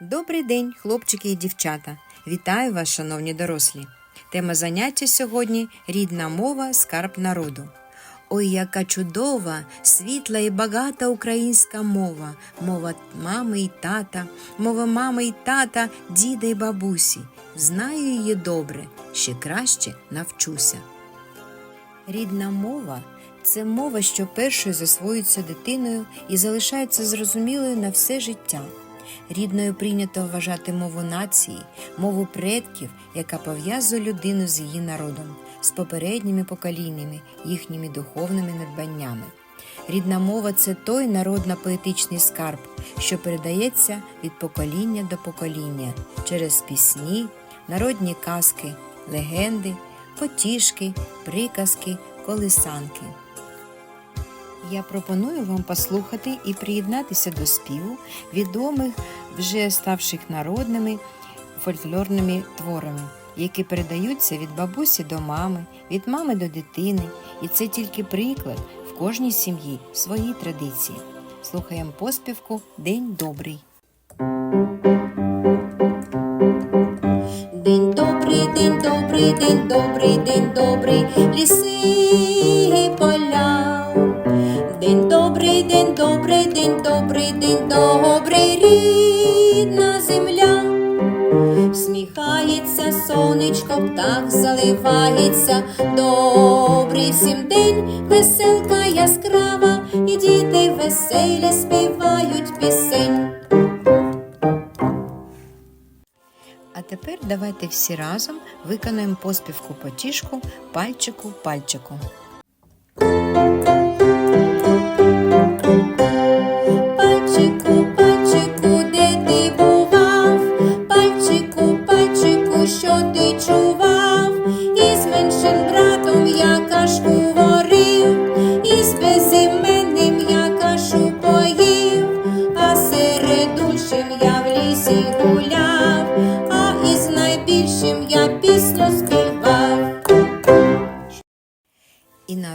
Добрий день, хлопчики і дівчата. Вітаю вас, шановні дорослі. Тема заняття сьогодні рідна мова, скарб народу. Ой, яка чудова, світла і багата українська мова, мова мами і тата, мова мами і тата, діда і бабусі. Знаю її добре, ще краще навчуся. Рідна мова це мова, що першою засвоюється дитиною і залишається зрозумілою на все життя. Рідною прийнято вважати мову нації, мову предків, яка пов'язує людину з її народом, з попередніми поколіннями, їхніми духовними надбаннями. Рідна мова це той народно-поетичний скарб, що передається від покоління до покоління через пісні, народні казки, легенди, потішки, приказки, колисанки. Я пропоную вам послухати і приєднатися до співу відомих, вже ставших народними фольклорними творами, які передаються від бабусі до мами, від мами до дитини. І це тільки приклад в кожній сім'ї свої традиції. Слухаємо поспівку День добрий. День добрий, день добрий, день добрий, день добрий, ліси добрий, рідна земля. Сміхається сонечко, птах заливається. Добрий всім день, веселка яскрава, і діти веселі співають пісень. А тепер давайте всі разом виконаємо поспівку потішку пальчику пальчику. Пальчику,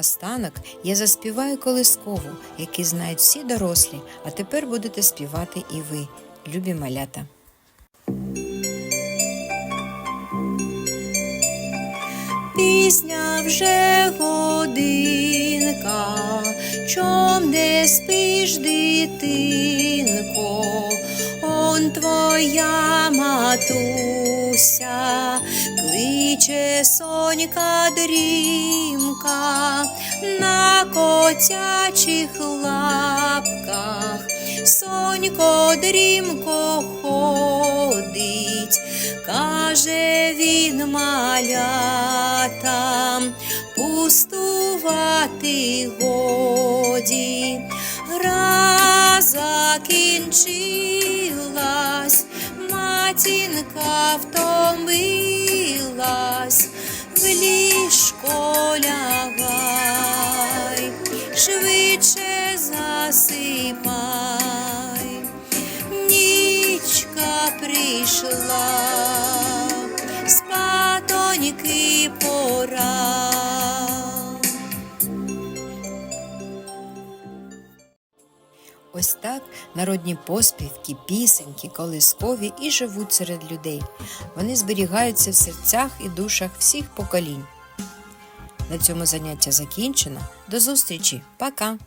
наостанок я заспіваю колискову, які знають всі дорослі, а тепер будете співати і ви, любі малята. Пісня вже годинка, чом не спиш, дитинко, он твоя матуся, кличе сонька дрімка на котячих лапках. Сонько дрімко ходить, каже він малятам, пустувати годі, гра закінчилась, матінка втомилась, в ліжко лягай, швидше засипай, нічка прийшла, спатоньки пора. Ось так народні поспівки, пісеньки, колискові і живуть серед людей. Вони зберігаються в серцях і душах всіх поколінь. На цьому заняття закінчено. До зустрічі, пока!